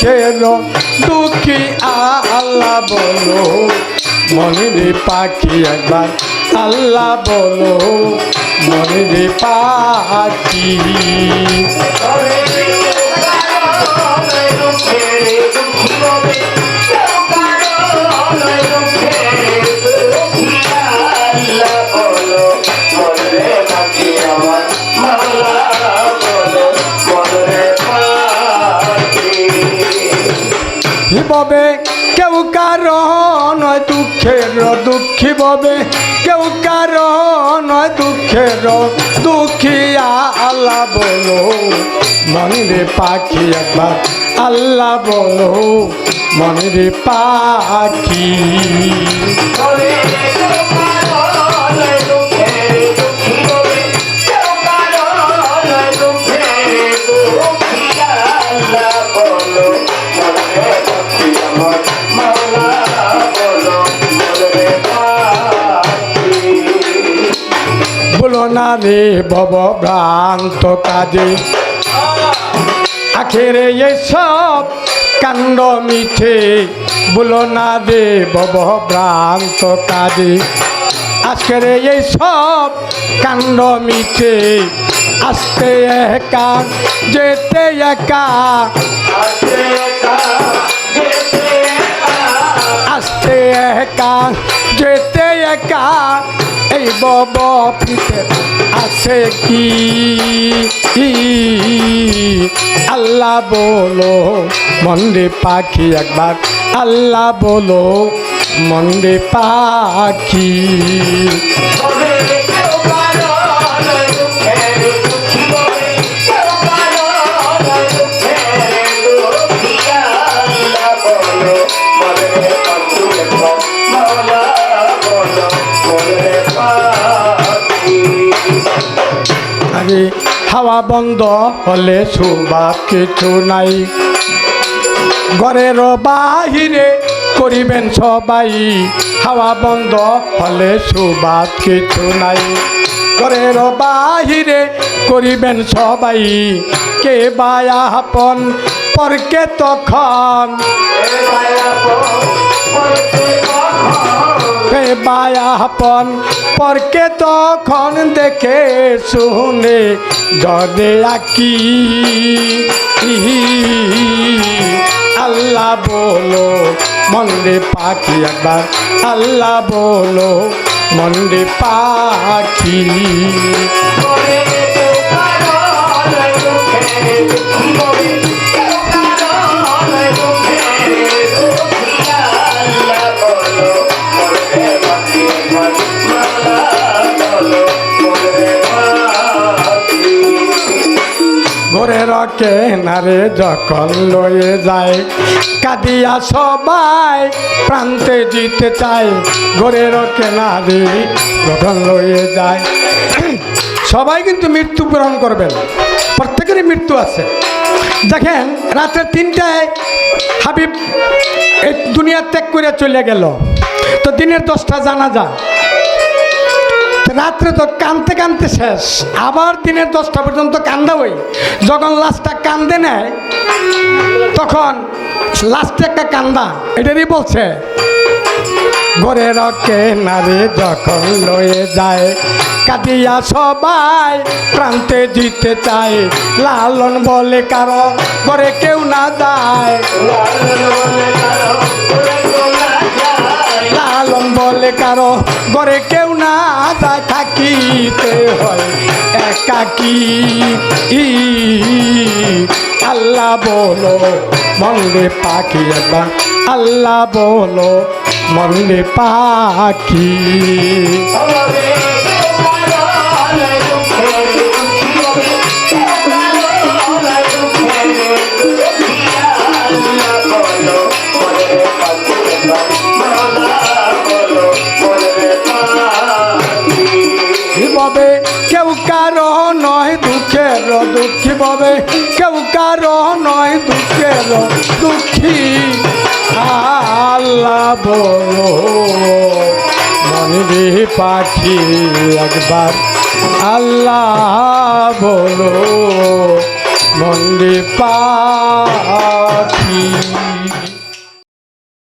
দুঃখের দুঃখী আল্লাহ বলো। মনে পাখি একবার আল্লাহ বলো। মনে পাখি। ববে কেউ কারও নয় দুঃখের দুঃখী ববে কেউ কারও নয় দুঃখের দুঃখী, আল্লাহ বলো। মনের পাখি একবার, আল্লাহ বলো। মনের পাখি। বলো না রে ভব ভ্রান্ত কাজে। আখেরে এসব কাণ্ড মিঠে বলো না রে ভব ভ্রান্ত কাজে। আজকের এই সব কাণ্ড মিঠে আসতে একা, যেতে একা। আসতে একা, যেতে একা। এই বব পিতে আছে কি? আল্লাহ বলো মন্দির পাখি একবার। আল্লাহ বলো মন্দির পাখি। আরে হাওয়া বন্ধ হলে সুবাদ কিছু নাই। ঘরের বাহিরে করিবেন সবাই, হাওয়া বন্ধ হলে সুবাদ কিছু নাই। ঘরের বাহিরে করিবেন সবাই, কে বায়াপন পরকে তখন কে বায়াপন পরকে তখন দেখে শুনে জদে আকি। আল্লাহ বলো মন্ডে পাখি একবার। আল্লাহ বলো মন্ডে পাখি। ঘরের কেনারে যখন লয়ে যায়। কাঁদিয়া সবাই প্রান্তে জিতে চায় ঘরের কেনারে যখন লয়ে যায়। সবাই কিন্তু মৃত্যু মৃত্যুবরণ করবেন, প্রত্যেকেরই মৃত্যু আছে। দেখেন, রাত্রে তিনটায় হাবিব এই দুনিয়া ত্যাগ করে চলে গেল। তো দিনের দশটা জানা যায় রাত্রে তো কানতে কানতে শেষ। আবার দিনের দশটা পর্যন্ত কান্দা ওই যখন লাস্টটা কান্দে নেয়, তখন লাস্টে একটা কান্দা। এটারই বলছে ঘরের কেনারে যখন লয়ে যায় কাটিয়া সবাই প্রান্তে জিতে চায়। লালন বলে কারও ঘরে কেউ না যায়। লালন বলে কারও ঘরে কেউ না যায় থাকিতে হয়, একাকি। আল্লাহ বলো মন্ডে পাখি একবার। আল্লাহ বলো মন্ডে পাখি। ববে কেউ কারও নয় দুঃখের দুঃখী। আল্লাহ বলো মনে পাখি একবার। আল্লাহ বলো মন্দির পাখি